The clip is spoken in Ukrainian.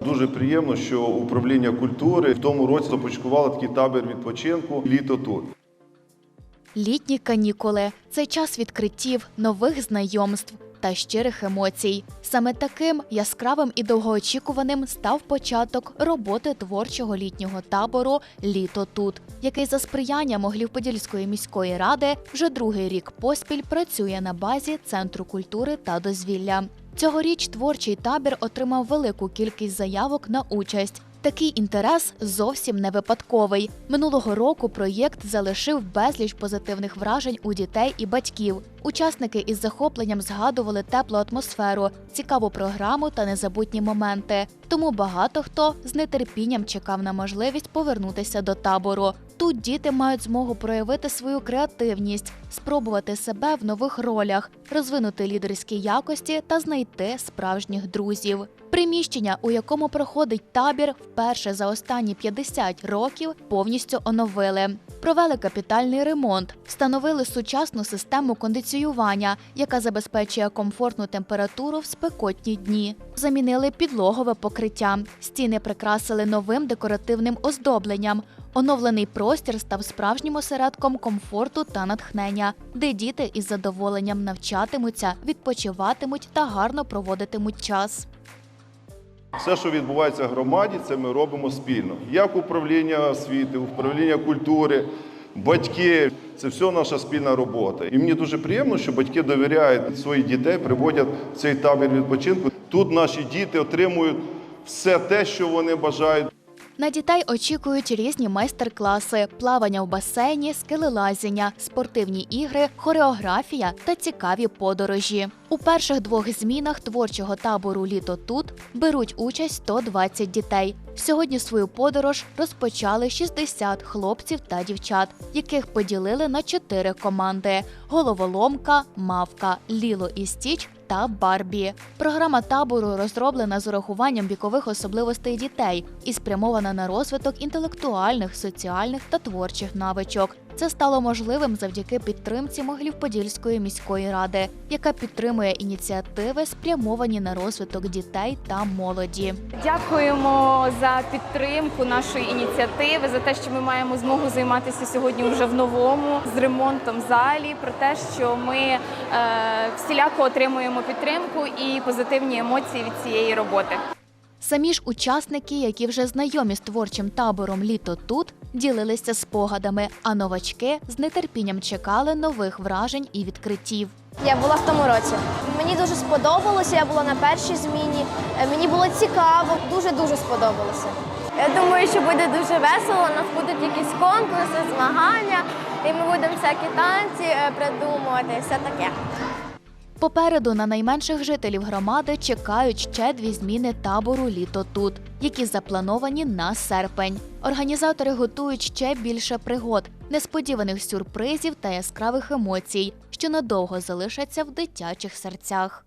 Дуже приємно, що управління культури в тому році започаткувало такий табір відпочинку Літо тут. Літні канікули це час відкриттів, нових знайомств та щирих емоцій. Саме таким яскравим і довгоочікуваним став початок роботи творчого літнього табору Літо тут, який за сприяння Моглів-Подільської міської ради вже другий рік поспіль працює на базі Центру культури та дозвілля. Цьогоріч творчий табір отримав велику кількість заявок на участь. Такий інтерес зовсім не випадковий. Минулого року проєкт залишив безліч позитивних вражень у дітей і батьків. Учасники із захопленням згадували теплу атмосферу, цікаву програму та незабутні моменти. Тому багато хто з нетерпінням чекав на можливість повернутися до табору. Тут діти мають змогу проявити свою креативність, спробувати себе в нових ролях, розвинути лідерські якості та знайти справжніх друзів. Приміщення, у якому проходить табір, вперше за останні 50 років повністю оновили. Провели капітальний ремонт, встановили сучасну систему кондиціювання, яка забезпечує комфортну температуру в спекотні дні. Замінили підлогове покриття, стіни прикрасили новим декоративним оздобленням. Оновлений простір став справжнім осередком комфорту та натхнення, де діти із задоволенням навчатимуться, відпочиватимуть та гарно проводитимуть час. Все, що відбувається в громаді, це ми робимо спільно. Як управління освіти, управління культури, батьки це все наша спільна робота. І мені дуже приємно, що батьки довіряють своїх дітей, приводять в цей табір відпочинку. Тут наші діти отримують все те, що вони бажають. На дітей очікують різні майстер-класи, плавання в басейні, скелелазіння, спортивні ігри, хореографія та цікаві подорожі. У перших двох змінах творчого табору Літо тут беруть участь 120 дітей. Сьогодні свою подорож розпочали 60 хлопців та дівчат, яких поділили на чотири команди: головоломка, мавка, ліло і стіч та Барбі. Програма табору розроблена з урахуванням вікових особливостей дітей і спрямована на розвиток інтелектуальних, соціальних та творчих навичок. Це стало можливим завдяки підтримці Могилів-Подільської міської ради, яка підтримує ініціативи, спрямовані на розвиток дітей та молоді. Дякуємо за підтримку нашої ініціативи, за те, що ми маємо змогу займатися сьогодні вже в новому з ремонтом залі. Про те, що ми е, всіляко отримуємо підтримку і позитивні емоції від цієї роботи. Самі ж учасники, які вже знайомі з творчим табором Літо тут, ділилися спогадами, а новачки з нетерпінням чекали нових вражень і відкриттів. Я була в тому році. Мені дуже сподобалося. Я була на першій зміні. Е, Мені було цікаво, дуже дуже сподобалося. Я думаю, що буде дуже весело. У нас будуть якісь конкурси, змагання, і ми будемо всякі танці е, придумувати, все таке. Попереду на найменших жителів громади чекають ще дві зміни табору Літо тут, які заплановані на серпень. Організатори готують ще більше пригод, несподіваних сюрпризів та яскравих емоцій, що надовго залишаться в дитячих серцях.